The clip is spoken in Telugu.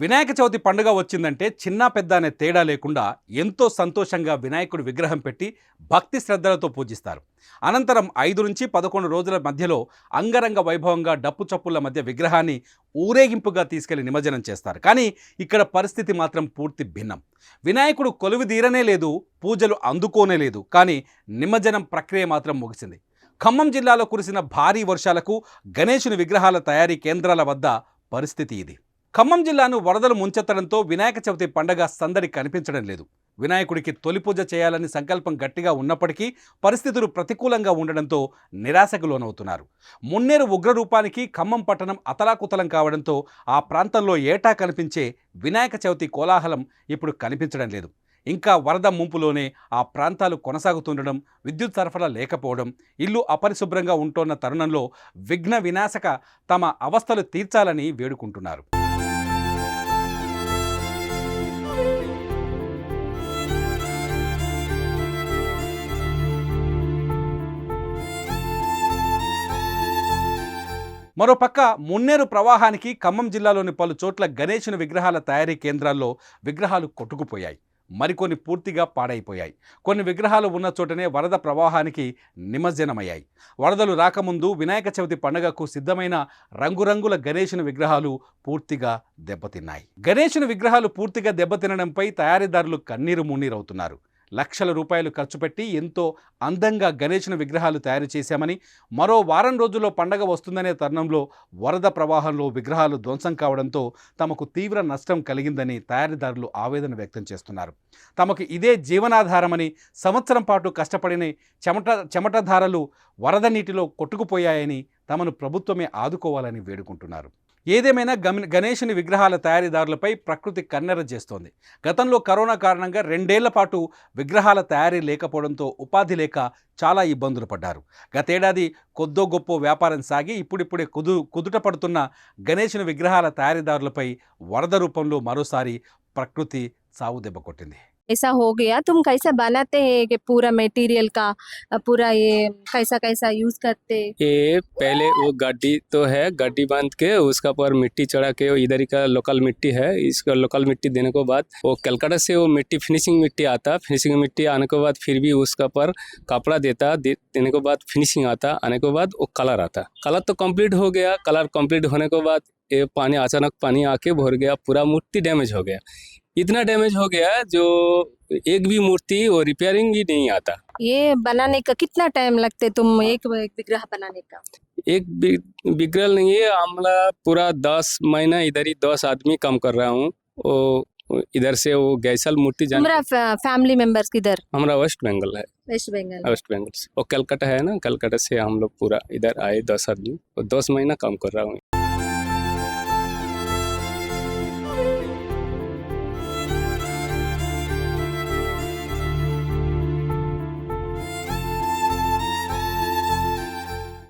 వినాయక చవితి పండుగ వచ్చిందంటే చిన్న పెద్ద అనే తేడా లేకుండా ఎంతో సంతోషంగా వినాయకుడి విగ్రహం పెట్టి భక్తి శ్రద్ధలతో పూజిస్తారు. అనంతరం ఐదు నుంచి పదకొండు రోజుల మధ్యలో అంగరంగ వైభవంగా డప్పు చప్పుల మధ్య విగ్రహాన్ని ఊరేగింపుగా తీసుకెళ్ళి నిమజ్జనం చేస్తారు. కానీ ఇక్కడ పరిస్థితి మాత్రం పూర్తి భిన్నం. వినాయకుడు కొలువు తీరనే లేదు పూజలు అందుకోనే లేదు. కానీ నిమజ్జనం ప్రక్రియ మాత్రం ముగిసింది. ఖమ్మం జిల్లాలో కురిసిన భారీ వర్షాలకు గణేశుని విగ్రహాల తయారీ కేంద్రాల వద్ద పరిస్థితి ఇది. ఖమ్మం జిల్లాను వరదలు ముంచెత్తడంతో వినాయక చవితి పండగ సందడి కనిపించడం లేదు. వినాయకుడికి తొలి పూజ చేయాలని సంకల్పం గట్టిగా ఉన్నప్పటికీ పరిస్థితులు ప్రతికూలంగా ఉండడంతో నిరాశకు లోనవుతున్నారు. మున్నేరు ఉగ్రరూపానికి ఖమ్మం పట్టణం అతలాకుతలం కావడంతో ఆ ప్రాంతంలో ఏటా కనిపించే వినాయక చవితి కోలాహలం ఇప్పుడు కనిపించడం లేదు. ఇంకా వరద ముంపులోనే ఆ ప్రాంతాలు కొనసాగుతుండడం విద్యుత్ సరఫరా లేకపోవడం ఇల్లు అపరిశుభ్రంగా ఉంటోన్న తరుణంలో విఘ్న వినాశక తమ అవస్థలు తీర్చాలని వేడుకుంటున్నారు. మరోపక్క మున్నేరు ప్రవాహానికి ఖమ్మం జిల్లాలోని పలు చోట్ల గణేశుని విగ్రహాల తయారీ కేంద్రాల్లో విగ్రహాలు కొట్టుకుపోయాయి. మరికొన్ని పూర్తిగా పాడైపోయాయి. కొన్ని విగ్రహాలు ఉన్న చోటనే వరద ప్రవాహానికి నిమజ్జనమయ్యాయి. వరదలు రాకముందు వినాయక చవితి పండుగకు సిద్ధమైన రంగురంగుల గణేశుని విగ్రహాలు పూర్తిగా దెబ్బతిన్నాయి. గణేశుని విగ్రహాలు పూర్తిగా దెబ్బతినడంపై తయారీదారులు కన్నీరు మున్నీరవుతున్నారు. లక్షల రూపాయలు ఖర్చు పెట్టి ఎంతో అందంగా గణేశుని విగ్రహాలు తయారు చేశామని మరో వారం రోజుల్లో పండగ వస్తుందనే తరుణంలో వరద ప్రవాహంలో విగ్రహాలు ధ్వంసం కావడంతో తమకు తీవ్ర నష్టం కలిగిందని తయారీదారులు ఆవేదన వ్యక్తం చేస్తున్నారు. తమకు ఇదే జీవనాధారమని సంవత్సరం పాటు కష్టపడిన చెమట చెమటధారలు వరద నీటిలో కొట్టుకుపోయాయని తమను ప్రభుత్వమే ఆదుకోవాలని వేడుకుంటున్నారు. ఏదేమైనా గమ గణేశుని విగ్రహాల తయారీదారులపై ప్రకృతి కన్నెర చేస్తోంది. గతంలో కరోనా కారణంగా రెండేళ్ళ పాటు విగ్రహాల తయారీ లేకపోవడంతో ఉపాధి లేక చాలా ఇబ్బందులు పడ్డారు. గతేడాది కొద్దో గొప్ప వ్యాపారం సాగి ఇప్పుడిప్పుడే కుదు కుదుట పడుతున్న గణేశుని విగ్రహాల తయారీదారులపై వరద రూపంలో మరోసారి ప్రకృతి సావు దెబ్బ కొట్టింది. ऐसा हो गया? तुम कैसा बनाते हैं कि पूरा मटेरियल का, पूरा ये कैसा कैसा यूज़ करते? ये पहले वो गड्डी तो है गड्डी बाँध के उसका पर मिट्टी चढ़ा के इधर का लोकल मिट्टी है। इसका लोकल मिट्टी देने के बाद वो कलकत्ता से वो मिट्टी फिनिशिंग मिट्टी आता। फिनिशिंग मिट्टी आने के बाद फिर भी उसका पर कपड़ा देता देने के बाद फिनिशिंग आता, आने के बाद वो कलर आता। कलर तो कंप्लीट हो गया। कलर कंप्लीट होने के बाद ये पानी, अचानक पानी आके भर गया, पूरा मूर्ति डैमेज हो गया। इतना डैमेज हो गया जो एक भी मूर्ति वो रिपेयरिंग ही नहीं आता। ये बनाने का कितना टाइम लगते तुम एक एक विग्रह बनाने का? एक विग्रह नहीं है हमला पूरा दस महीना इधर ही दस आदमी काम कर रहा हूँ। इधर से वो गैसल मूर्ति जान तुम्हारा फैमिली मेंबर्स किधर? हमारा वेस्ट बंगाल है। वेस्ट बंगाल वेस्ट बंगाल से। वो कलकत्ता है ना कलकत्ता से हम लोग पूरा इधर आए दस आदमी। और दस महीना काम कर रहा हूँ।